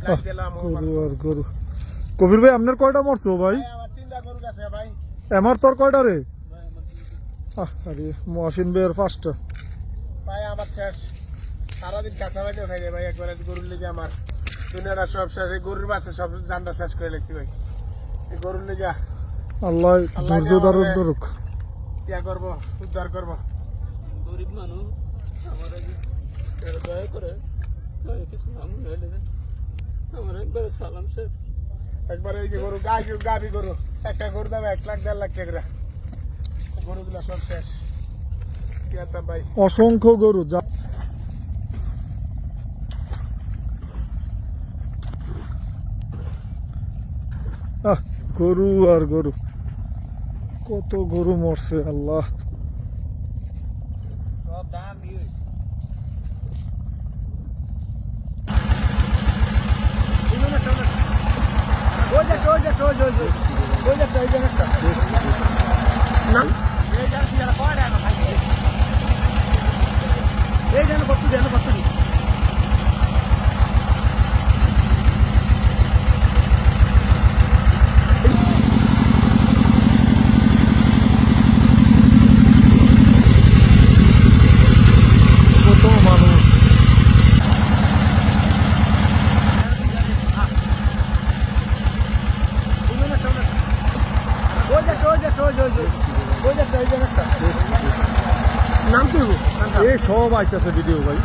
গরু আর গরু। কবির ভাই আপনার কয়টা মরছো ভাই? আমার তিনটা গরু গেছে ভাই। আমার তোর কয়টা রে? আহ, আরে মহাসিন ভাইয়ের পাঁচটা। ভাই আমার শেষ। সারাদিন কাঁচা বাড়িও খাই রে ভাই একবারে গরুর লিগে আমার। দুনিয়াটা সব শেষ এই গরুর বাসে সব জানটা শেষ করে লেছি ভাই। এই গরুর লিগে আল্লাহ ধৈর্য যে ধারণ করুক। ইয়া করব উদ্ধার করব। গরিব মানুষ আমার দয়া করে কিছু একবারে সালাম স্যার। একবারে এই যে গরু গাই গাবি গরু। একটা গরু দাম এক লাখ দেড় লাখ টাকা। গরুগুলা সব শেষ। ভাই? অসংখ্য গরু যা গরু আর গরু। কত গরু মরছে আল্লাহ। সব দাম Três horas, ela fora, rapaz. এই সব আইতেছে ভিডিও ভাই।